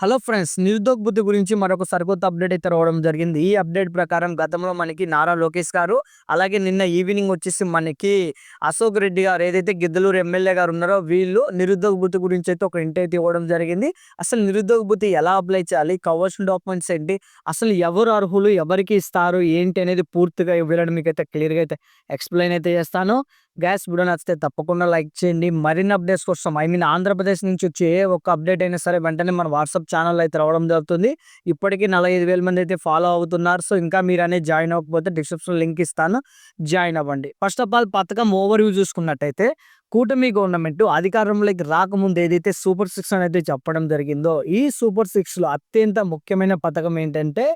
Hello friends నిరుద్యోగ బుద్ధి గురించి మరొక సరికొత్త అప్డేట్ అయితే రావడం జరిగింది. ఈ అప్డేట్ ప్రకారం గతంలో మనకి నారా లోకేష్ గారు అలాగే నిన్న ఈవినింగ్ వచ్చేసి మనకి అశోక్ రెడ్డి గారు ఏదైతే గిద్దలూరు ఎమ్మెల్యే గారు ఉన్నారో వీళ్ళు నిరుద్యోగ బుద్ధి గురించి అయితే ఒక ఇంటి అయితే ఇవ్వడం జరిగింది. అసలు నిరుద్యోగ బుద్ధి ఎలా అప్లై చేయాలి? కావాల్సిన డాక్యుమెంట్స్ ఏంటి? అసలు ఎవరు అర్హులు? ఎవరికి ఇస్తారు? ఏంటి అనేది పూర్తిగా వీళ్ళని మీకు అయితే క్లియర్గా అయితే ఎక్స్ప్లెయిన్ అయితే చేస్తాను. గ్యాస్ వీడియో నచ్చితే తప్పకుండా లైక్ చేయండి. మరిన్ని అప్డేట్స్ కోసం ఐ మీన్ ఆంధ్రప్రదేశ్ నుంచి వచ్చి ఏ ఒక్క అప్డేట్ అయినా సరే వెంటనే మన వాట్సాప్ ఛానల్ అయితే రావడం జరుగుతుంది. ఇప్పటికీ నలభై ఐదు వేల మంది అయితే ఫాలో అవుతున్నారు. సో ఇంకా మీరు అనేది జాయిన్ అవ్వకపోతే డిస్క్రిప్షన్ లింక్ ఇస్తాను. జాయిన్ అవ్వండి. ఫస్ట్ ఆఫ్ ఆల్ పథకం ఓవర్ వ్యూ చూసుకున్నట్టయితే కూటమి గవర్నమెంట్ అధికారంలోకి రాకముందు ఏదైతే సూపర్ సిక్స్ అనేది చెప్పడం జరిగిందో ఈ సూపర్ సిక్స్లో అత్యంత ముఖ్యమైన పథకం ఏంటంటే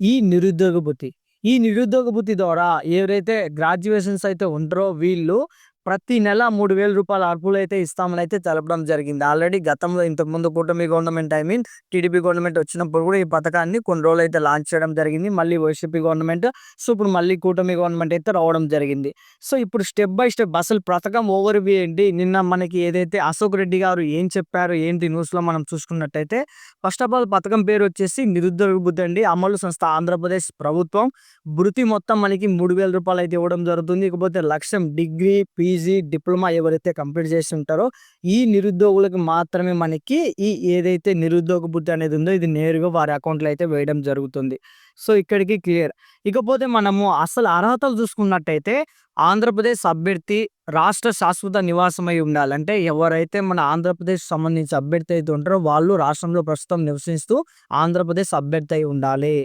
ఈ నిరుద్యోగ భృతి. ఈ నిరుద్యోగ భృతి ద్వారా ఎవరైతే గ్రాడ్యుయేషన్స్ అయితే ఉంటారో వీళ్ళు ప్రతి నెల మూడు వేల రూపాయల అర్పులు అయితే ఇస్తామని అయితే తెలపడం జరిగింది. ఆల్రెడీ గతంలో ఇంతకుముందు కూటమి government I mean TDP government వచ్చినప్పుడు కూడా ఈ పథకాన్ని కొన్ని రోజులు అయితే లాంచ్ చేయడం జరిగింది. మళ్ళీ వైసీపీ గవర్నమెంట్ సో ఇప్పుడు మళ్ళీ కూటమి గవర్నమెంట్ అయితే రావడం జరిగింది. సో ఇప్పుడు స్టెప్ బై స్టెప్ అసలు పథకం ఓవర్ వ్యూ ఏంటి? నిన్న మనకి ఏదైతే అశోక్ రెడ్డి గారు ఏం చెప్పారు ఏంటి న్యూస్లో మనం చూసుకున్నట్టయితే ఫస్ట్ ఆఫ్ ఆల్ పథకం పేరు వచ్చేసి నిరుద్యోగ బుద్ధి అండి. అమలు సంస్థ ఆంధ్రప్రదేశ్ ప్రభుత్వం. భృతి మొత్తం మనకి మూడు వేల రూపాయలు అయితే ఇవ్వడం జరుగుతుంది. ఇకపోతే లక్ష్యం డిగ్రీ పీ పీజీ డిప్లొమా ఎవరైతే కంప్లీట్ చేసి ఉంటారో ఈ నిరుద్యోగులకు మాత్రమే మనకి ఈ ఏదైతే నిరుద్యోగ బుద్ధి అనేది ఉందో ఇది నేరుగా వారి అకౌంట్లో అయితే వేయడం జరుగుతుంది. సో ఇక్కడికి క్లియర్. ఇకపోతే మనము అసలు అర్హతలు చూసుకున్నట్టయితే ఆంధ్రప్రదేశ్ అభ్యర్థి రాష్ట్ర శాశ్వత నివాసమై ఉండాలంటే ఎవరైతే మన ఆంధ్రప్రదేశ్ సంబంధించి అభ్యర్థి అయితే ఉంటారో వాళ్ళు రాష్ట్రంలో ప్రస్తుతం నివసిస్తూ ఆంధ్రప్రదేశ్ అభ్యర్థి అయి ఉండాలి.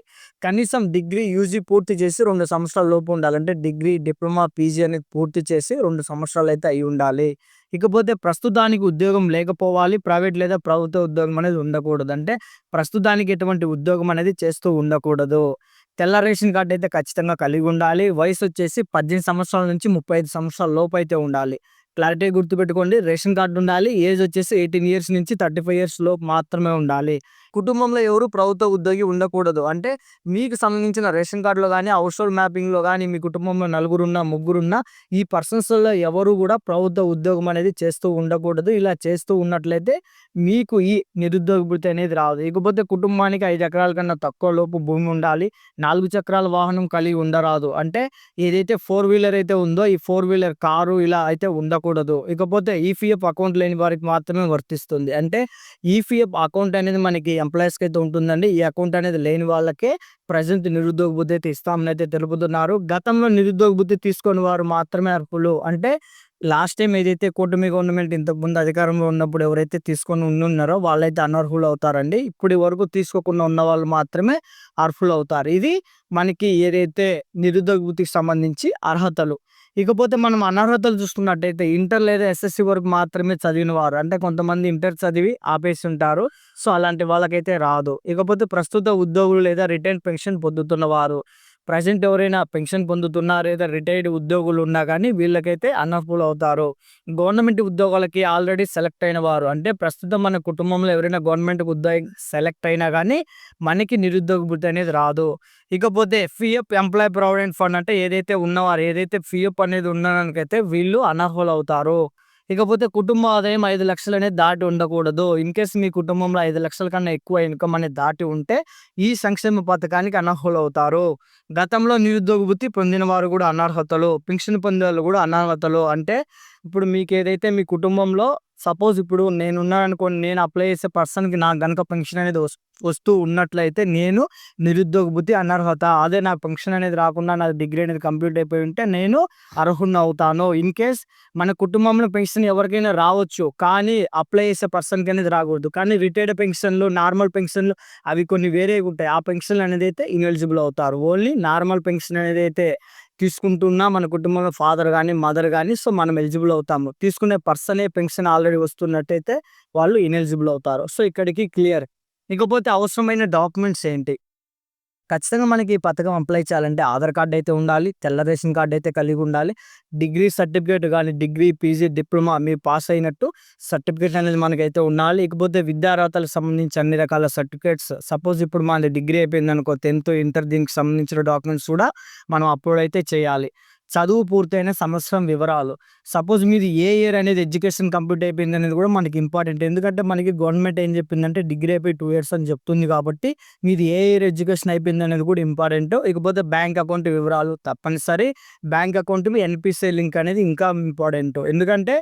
కనీసం డిగ్రీ యూజీ పూర్తి చేసి రెండు సంవత్సరాల లోపు ఉండాలంటే డిగ్రీ డిప్లొమా పీజీ అనేది పూర్తి చేసి రెండు సంవత్సరాలు అయితే అయి ఉండాలి. ఇకపోతే ప్రస్తుతానికి ఉద్యోగం లేకపోవాలి ప్రైవేట్ లేదా ప్రభుత్వ ఉద్యోగం అనేది ఉండకూడదు. అంటే ప్రస్తుతానికి ఎటువంటి ఉద్యోగం అనేది చేస్తూ ఉండకూడదు. తెల్ల రేషన్ కార్డు అయితే ఖచ్చితంగా కలిగి ఉండాలి. వయసు వచ్చేసి పద్దెనిమిది సంవత్సరాల నుంచి ముప్పై ఐదు సంవత్సరాల లోపు అయితే ఉండాలి. క్లారిటీ గుర్తుపెట్టుకోండి. రేషన్ కార్డు ఉండాలి. ఏజ్ వచ్చేసి ఎయిటీన్ ఇయర్స్ నుంచి థర్టీ ఫైవ్ ఇయర్స్ లోపు మాత్రమే ఉండాలి. కుటుంబంలో ఎవరు ప్రభుత్వ ఉద్యోగి ఉండకూడదు. అంటే మీకు సంబంధించిన రేషన్ కార్డులో కానీ హౌస్హోల్డ్ మ్యాపింగ్లో కానీ మీ కుటుంబంలో నలుగురున్నా ముగ్గురున్నా ఈ పర్సన్స్లో ఎవరు కూడా ప్రభుత్వ ఉద్యోగం అనేది చేస్తూ ఉండకూడదు. ఇలా చేస్తూ ఉన్నట్లయితే మీకు ఈ నిరుద్యోగ వృత్తి అనేది రాదు. ఇకపోతే కుటుంబానికి ఐదు ఎకరాల కన్నా తక్కువ లోపు భూమి ఉండాలి. నాలుగు చక్రాల వాహనం కలిగి ఉండరాదు. అంటే ఏదైతే ఫోర్ వీలర్ అయితే ఉందో ఈ ఫోర్ వీలర్ కారు ఇలా అయితే ఉండకూడదు. ఇకపోతే ఈపీఎఫ్ అకౌంట్ లేని వారికి మాత్రమే వర్తిస్తుంది. అంటే ఈపీఎఫ్ అకౌంట్ అనేది మనకి ఎంప్లాయీస్కి అయితే ఉంటుందండి. ఈ అకౌంట్ అనేది లేని వాళ్ళకే ప్రజెంట్ నిరుద్యోగ బుద్ధి అయితే ఇస్తామని అయితే తెలుపుతున్నారు. గతంలో నిరుద్యోగ బుద్ధి తీసుకొని వారు మాత్రమే అర్హులు. అంటే లాస్ట్ టైం ఏదైతే కూటమి గవర్నమెంట్ ఇంతకుముందు అధికారంలో ఉన్నప్పుడు ఎవరైతే తీసుకొని ఉన్నారో వాళ్ళైతే అనర్హులు అవుతారండి ఇప్పటి వరకు తీసుకోకుండా ఉన్న వాళ్ళు మాత్రమే అర్హులు అవుతారు ఇది మనకి ఏదైతే నిరుద్యోగతికి సంబంధించి అర్హతలు. ఇకపోతే మనం అనర్హతలు చూసుకున్నట్టయితే ఇంటర్ లేదా ఎస్ఎస్సి వరకు మాత్రమే చదివిన వారు. అంటే కొంతమంది ఇంటర్ చదివి ఆపేసి ఉంటారు. సో అలాంటి వాళ్ళకైతే రాదు. ఇకపోతే ప్రస్తుత ఉద్యోగులు లేదా రిటైర్డ్ పెన్షన్ పొందుతున్న వారు ప్రజెంట్ ఎవరైనా పెన్షన్ పొందుతున్నా లేదా రిటైర్డ్ ఉద్యోగులు ఉన్నా కానీ వీళ్ళకైతే అనర్హులు అవుతారు. గవర్నమెంట్ ఉద్యోగాలకి ఆల్రెడీ సెలెక్ట్ అయిన వారు అంటే ప్రస్తుతం మన కుటుంబంలో ఎవరైనా గవర్నమెంట్ ఉద్యోగం సెలెక్ట్ అయినా కానీ మనకి నిరుద్యోగ బుద్ధి అనేది రాదు. ఇకపోతే పిఎఫ్ ఎంప్లాయ్ ప్రావిడెంట్ ఫండ్ అంటే ఏదైతే ఉన్నవారు ఏదైతే పిఎఫ్ అనేది ఉన్నదానికైతే వీళ్ళు అనర్హులు అవుతారు. ఇకపోతే కుటుంబ ఆదాయం ఐదు లక్షలు అనేది దాటి ఉండకూడదు. ఇన్ కేస్ మీ కుటుంబంలో ఐదు లక్షల కన్నా ఎక్కువ ఇన్కమ్ అనేది దాటి ఉంటే ఈ సంక్షేమ పథకానికి అనర్హులు అవుతారు గతంలో నిరుద్యోగ వృత్తి పొందిన వారు కూడా అనర్హతలు పింఛన్ పొందే వాళ్ళు కూడా అనర్హతలు. అంటే ఇప్పుడు మీకు ఏదైతే మీ కుటుంబంలో సపోజ్ ఇప్పుడు నేను ఉన్నాననుకోండి నేను అప్లై చేసే పర్సన్కి నాకు గనక పెన్షన్ అనేది వస్తూ ఉన్నట్లయితే నేను నిరుద్యోగ బుద్ధి అనర్హత అదే నా పెన్షన్ అనేది రాకుండా నా డిగ్రీ అనేది కంప్లీట్ అయిపోయి ఉంటే నేను అర్హుని అవుతాను. ఇన్ కేస్ మన కుటుంబంలో పెన్షన్ ఎవరికైనా రావచ్చు కానీ అప్లై చేసే పర్సన్కి అనేది రాకూడదు. కానీ రిటైర్డ్ పెన్షన్లు నార్మల్ పెన్షన్లు అవి కొన్ని వేరే ఉంటాయి. ఆ పెన్షన్ అనేది అయితే ఇన్ఎలిజిబుల్ అవుతారు. ఓన్లీ నార్మల్ పెన్షన్ అనేది అయితే తీసుకుంటున్నా మన కుటుంబంలో ఫాదర్ కానీ మదర్ కానీ సో మనం ఎలిజిబుల్ అవుతాము. తీసుకునే పర్సనే పెన్షన్ ఆల్రెడీ వస్తున్నట్టయితే వాళ్ళు ఇనెలిజిబుల్ అవుతారు. సో ఇక్కడికి క్లియర్. ఇకపోతే అవసరమైన డాక్యుమెంట్స్ ఏంటి? ఖచ్చితంగా మనకి ఈ పథకం అప్లై చేయాలంటే ఆధార్ కార్డ్ అయితే ఉండాలి తెల్ల రేషన్ కార్డ్ అయితే కలిగి ఉండాలి. డిగ్రీ సర్టిఫికేట్ కానీ డిగ్రీ పీజీ డిప్లొమా మీరు పాస్ అయినట్టు సర్టిఫికేట్ అనేది మనకైతే ఉండాలి. ఇకపోతే విద్యార్హతలకు సంబంధించి అన్ని రకాల సర్టిఫికేట్స్ సపోజ్ ఇప్పుడు మనది డిగ్రీ అయిపోయింది అనుకో టెన్త్ ఇంటర్ దీనికి సంబంధించిన డాక్యుమెంట్స్ కూడా మనం అప్లోడ్ అయితే చేయాలి. చదువు పూర్తయిన సంవత్సరం వివరాలు. సపోజ్ మీది ఏ ఇయర్ అనేది ఎడ్యుకేషన్ కంప్లీట్ అయిపోయింది అనేది కూడా మనకి ఇంపార్టెంట్. ఎందుకంటే మనకి గవర్నమెంట్ ఏం చెప్పిందంటే డిగ్రీ అయిపోయి టూ ఇయర్స్ అని చెప్తుంది కాబట్టి మీది ఏ ఇయర్ ఎడ్యుకేషన్ అయిపోయింది అనేది కూడా ఇంపార్టెంట్. ఇకపోతే బ్యాంక్ అకౌంట్ వివరాలు తప్పనిసరి. బ్యాంక్ అకౌంట్ మీ ఎన్పిసిఐ లింక్ అనేది ఇంకా ఇంపార్టెంట్. ఎందుకంటే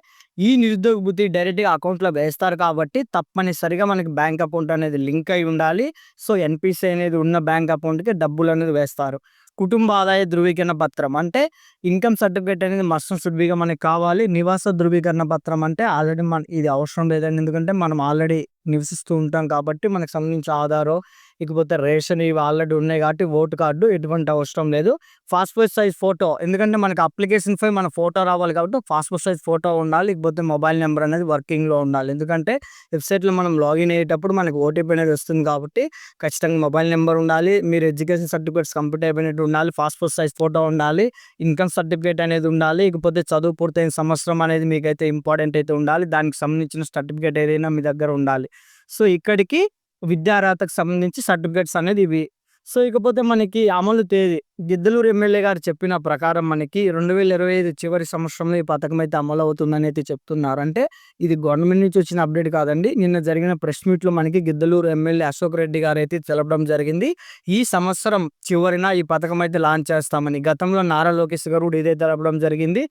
ఈ నిరుద్యోగ బుద్ధి డైరెక్ట్గా అకౌంట్లో వేస్తారు కాబట్టి తప్పనిసరిగా మనకి బ్యాంక్ అకౌంట్ అనేది లింక్ అయి ఉండాలి. సో ఎన్పిసిఐ అనేది ఉన్న బ్యాంక్ అకౌంట్కి డబ్బులు అనేది వేస్తారు. కుటుంబ ఆదాయ ధృవీకరణ పత్రం. అంటే ఇన్కమ్ సర్టిఫికేట్ అనేది మస్ట్ షుడ్ బిగా మనకి కావాలి. నివాస ధృవీకరణ పత్రం అంటే ఆల్రెడీ మన ఇది అవసరం లేదండి. ఎందుకంటే మనం ఆల్రెడీ నివసిస్తూ ఉంటాం కాబట్టి మనకు సంబంధించిన ఆధారో ఇకపోతే రేషన్ ఇవి ఆల్రెడీ ఉన్నాయి కాబట్టి ఓటు కార్డు ఎటువంటి అవసరం లేదు. పాస్పోర్ట్ సైజ్ ఫోటో ఎందుకంటే మనకి అప్లికేషన్ పై మన ఫోటో రావాలి కాబట్టి పాస్పోర్ట్ సైజ్ ఫోటో ఉండాలి ఇకపోతే మొబైల్ నెంబర్ అనేది వర్కింగ్లో ఉండాలి. ఎందుకంటే వెబ్సైట్లో మనం లాగిన్ అయ్యేటప్పుడు మనకి ఓటీపీ అనేది వస్తుంది కాబట్టి ఖచ్చితంగా మొబైల్ నెంబర్ ఉండాలి మీరు ఎడ్యుకేషన్ సర్టిఫికేట్స్ కంప్లీట్ అయిపోయినట్టు ఉండాలి పాస్పోర్ట్ సైజ్ ఫోటో ఉండాలి ఇన్కమ్ సర్టిఫికేట్ అనేది ఉండాలి ఇకపోతే చదువు పూర్తయిన సంవత్సరం అనేది మీకైతే ఇంపార్టెంట్ అయితే ఉండాలి దానికి సంబంధించిన సర్టిఫికేట్ ఏదైనా మీ దగ్గర ఉండాలి. సో ఇక్కడికి విద్యార్హతకు సంబంధించి సర్టిఫికేట్స్ అనేది ఇవి సో ఇకపోతే మనకి అమలు తేదీ. గిద్దలూరు ఎమ్మెల్యే గారు చెప్పిన ప్రకారం మనకి రెండు వేల ఇరవై ఐదు చివరి సంవత్సరంలో ఈ పథకం అయితే అమలు అవుతుందని అయితే చెప్తున్నారు. అంటే ఇది గవర్నమెంట్ నుంచి వచ్చిన అప్డేట్ కాదండి. నిన్న జరిగిన ప్రెస్ మీట్లో మనకి గిద్దలూరు ఎమ్మెల్యే అశోక్ రెడ్డి గారు అయితే తెలపడం జరిగింది. ఈ సంవత్సరం చివరిన ఈ పథకం అయితే లాంచ్ చేస్తామని గతంలో నారా లోకేష్ గారు కూడా ఇదే తెలపడం జరిగింది.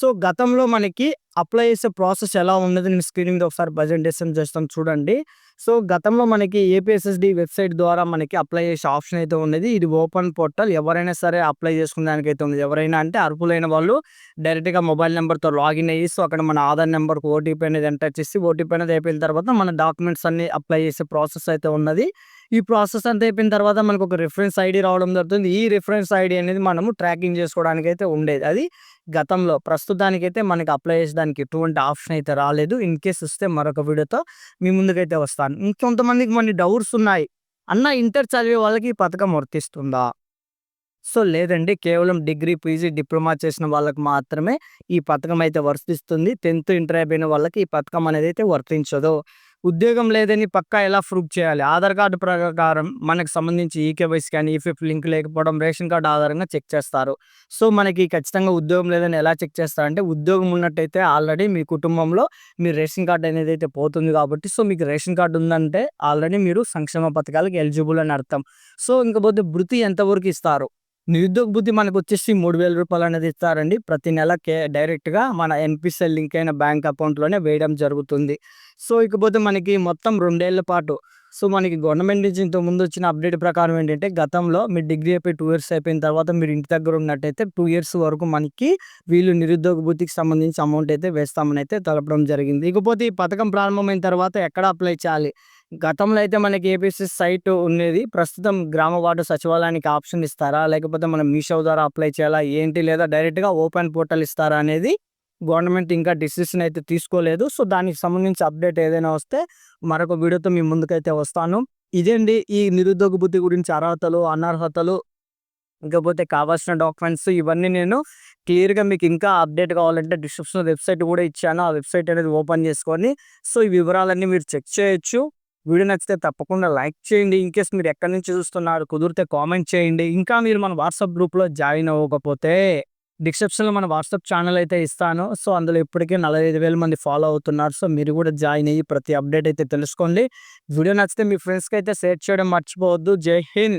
సో గతంలో మనకి అప్లై చేసే ప్రాసెస్ ఎలా ఉన్నది నేను స్క్రీన్ మీద ఒకసారి ప్రజెంటేషన్ చేస్తాను చూడండి. సో గతంలో మనకి ఏపీఎస్ఎస్డి వెబ్సైట్ ద్వారా మనకి అప్లై చేసే ఆప్షన్ అయితే ఉన్నది. ఇది ఓపెన్ పోర్టల్. ఎవరైనా సరే అప్లై చేసుకునేదానికి అయితే ఉంది ఎవరైనా అంటే అర్హులైన వాళ్ళు డైరెక్ట్గా మొబైల్ నెంబర్తో లాగిన్ అయ్యి సో అక్కడ మన ఆధార్ నెంబర్కి ఓటీపీ అనేది ఎంటర్ చేసి ఓటీపీ అనేది అయిపోయిన తర్వాత మన డాక్యుమెంట్స్ అన్ని అప్లై చేసే ప్రాసెస్ అయితే ఉన్నది. ఈ ప్రాసెస్ అంతా అయిపోయిన తర్వాత మనకు ఒక రిఫరెన్స్ ఐడి రావడం జరుగుతుంది. ఈ రిఫరెన్స్ ఐడి అనేది మనము ట్రాకింగ్ చేసుకోవడానికి అయితే ఉండేది. అది గతంలో ప్రస్తుతానికైతే మనకి అప్లై చేసేదానికి ఎటువంటి ఆప్షన్ అయితే రాలేదు. ఇన్ కేస్ వస్తే మరొక వీడియోతో మీ ముందుకైతే వస్తాను. ఇంకొంతమందికి మన డౌట్స్ ఉన్నాయి. అన్న ఇంటర్ చదివే వాళ్ళకి ఈ పథకం వర్తిస్తుందా? సో లేదండి. కేవలం డిగ్రీ పీజీ డిప్లొమా చేసిన వాళ్ళకి మాత్రమే ఈ పథకం అయితే వర్తిస్తుంది. టెన్త్ ఇంటర్ అయిపోయిన వాళ్ళకి ఈ పథకం అనేది అయితే వర్తించదు. ఉద్యోగం లేదని పక్కా ఎలా ప్రూవ్ చేయాలి? ఆధార్ కార్డు ప్రకారం మనకు సంబంధించి ఈకేవైసీ కానీ ఈఫిఫ్ లింక్ లేకపోవడం రేషన్ కార్డు ఆధారంగా చెక్ చేస్తారు. సో మనకి ఖచ్చితంగా ఉద్యోగం లేదని ఎలా చెక్ చేస్తారంటే ఉద్యోగం ఉన్నట్టయితే ఆల్రెడీ మీ కుటుంబంలో మీ రేషన్ కార్డు అనేది అయితే పోతుంది కాబట్టి సో మీకు రేషన్ కార్డు ఉందంటే ఆల్రెడీ మీరు సంక్షేమ పథకాలకు ఎలిజిబుల్ అని అర్థం. సో ఇంకపోతే వృత్తి ఎంతవరకు ఇస్తారు? నిరుద్యోగ బుద్ధి మనకు వచ్చేసి మూడు వేల రూపాయలు అనేది ఇస్తారండి. ప్రతి నెల కే డైరెక్ట్గా మన ఎన్పిసిఎల్ లింక్ అయిన బ్యాంక్ అకౌంట్లోనే వేయడం జరుగుతుంది. సో ఇకపోతే మనకి మొత్తం రెండేళ్ళ పాటు సో మనకి గవర్నమెంట్ నుంచి ఇంత ముందు వచ్చిన అప్డేట్ ప్రకారం ఏంటంటే గతంలో మీరు డిగ్రీ అయిపోయి టూ ఇయర్స్ అయిపోయిన తర్వాత మీరు ఇంటి దగ్గర ఉన్నట్టయితే టూ ఇయర్స్ వరకు మనకి వీళ్ళు నిరుద్యోగ బుద్ధికి సంబంధించి అమౌంట్ అయితే వేస్తామని అయితే తెలపడం జరిగింది. ఇకపోతే ఈ పథకం ప్రారంభమైన తర్వాత ఎక్కడ అప్లై చేయాలి? గతంలో అయితే మనకి ఏపీసీ సైట్ ఉండేది. ప్రస్తుతం గ్రామ వార్డు సచివాలయానికి ఆప్షన్ ఇస్తారా? లేకపోతే మనం మీషో ద్వారా అప్లై చేయాలా? ఏంటి? లేదా డైరెక్ట్గా ఓపెన్ పోర్టల్ ఇస్తారా? అనేది గవర్నమెంట్ ఇంకా డిసిషన్ అయితే తీసుకోలేదు. సో దానికి సంబంధించి అప్డేట్ ఏదైనా వస్తే మరొక వీడియోతో మీ ముందుకైతే వస్తాను. ఇదేంటి? ఈ నిరుద్యోగ బుద్ధి గురించి అర్హతలు అనర్హతలు ఇంకపోతే కావాల్సిన డాక్యుమెంట్స్ ఇవన్నీ నేను క్లియర్గా మీకు ఇంకా అప్డేట్ కావాలంటే డిస్క్రిప్షన్ వెబ్సైట్ కూడా ఇచ్చాను. ఆ వెబ్సైట్ అనేది ఓపెన్ చేసుకొని సో ఈ వివరాలన్నీ మీరు చెక్ చేయొచ్చు. వీడియో నచ్చితే తప్పకుండా లైక్ చేయండి. ఇన్కేస్ మీరు ఎక్కడి నుంచి చూస్తున్నారు కుదిరితే కామెంట్ చేయండి. ఇంకా మీరు మన వాట్సాప్ గ్రూప్లో జాయిన్ అవ్వకపోతే డిస్క్రిప్షన్లో మన వాట్సాప్ ఛానల్ అయితే ఇస్తాను. సో అందులో ఇప్పటికే నలభై ఐదు వేల మంది ఫాలో అవుతున్నారు. సో మీరు కూడా జాయిన్ అయ్యి ప్రతి అప్డేట్ అయితే తెలుసుకోండి. వీడియో నచ్చితే మీ ఫ్రెండ్స్కి అయితే షేర్ చేయడం మర్చిపోవద్దు. జై హింద్!